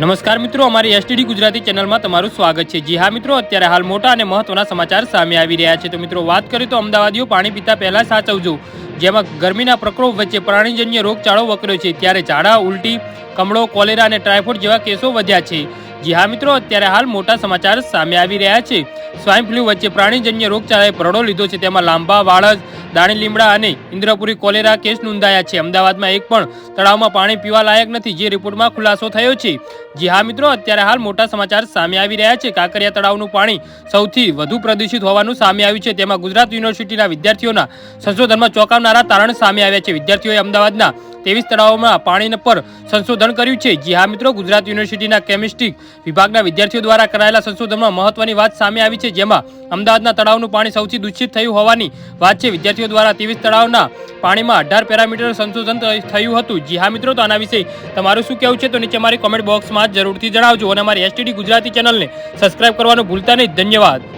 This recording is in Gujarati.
નમસ્કાર મિત્રો, અમારી એસટીડી ગુજરાતી ચેનલમાં તમારું સ્વાગત છે. જી હા મિત્રો, અત્યારે હાલ મોટા અને મહત્વના સમાચાર સામે આવી રહ્યા છે. તો મિત્રો, વાત કરીએ તો અમદાવાદીઓ પાણી પીતા પહેલા સાચવજો. જેમાં ગરમીના પ્રકોપ વચ્ચે પ્રાણીજન્ય રોગચાળો વકર્યો છે. ત્યારે ઝાડા, ઉલટી, કમળો, કોલેરા અને ટાઇફોઇડ જેવા કેસો વધ્યા છે. જી હા મિત્રો, અત્યારે હાલ મોટા સમાચાર સામે આવી રહ્યા છે. સ્વાઇન ફ્લૂ વચ્ચે પ્રાણીજન્ય રોગચાળાએ ભરડો લીધો છે. તેમાં લાંબા વાળજ, દાણી લીમડા અને ઇન્દ્રપુરી કોલેરા કેસ નોંધાયા છે. અમદાવાદમાં એક પણ તળાવમાં પાણી પીવા લાયક નથી, જે રિપોર્ટમાં ખુલાસો થયો છે. જી હા મિત્રો, અત્યારે હાલ મોટા સમાચાર સામે આવી રહ્યા છે. કાંકરિયા તળાવનું પાણી સૌથી વધુ પ્રદૂષિત હોવાનું સામે આવ્યું છે. તેમાં ગુજરાત યુનિવર્સિટીના વિદ્યાર્થીઓના સંશોધનમાં ચોંકાવનારા તારણ સામે આવ્યા છે. વિદ્યાર્થીઓએ અમદાવાદના ત્રેવીસ તળાવોમાં પાણી પર સંશોધન કર્યું છે. જી હા મિત્રો, ગુજરાત યુનિવર્સિટીના કેમિસ્ટ્રી વિભાગના વિદ્યાર્થીઓ દ્વારા કરાયેલા સંશોધનમાં મહત્વની વાત સામે આવી છે, જેમાં અમદાવાદના તળાવનું પાણી સૌથી દૂષિત થયું હોવાની વાત છે. વિદ્યાર્થીઓ દ્વારા ત્રેવીસ તળાવના પાણીમાં અઢાર પેરામીટર સંશોધન થયું હતું. જી હા મિત્રો, તો આના વિશે તમારું શું કહેવું છે, તો નીચે મારી કોમેન્ટ બોક્સમાં જરૂરથી જણાવજો અને અમારી એસટીડી ગુજરાતી ચેનલને સબસ્ક્રાઇબ કરવાનું ભૂલતા નહીં. ધન્યવાદ.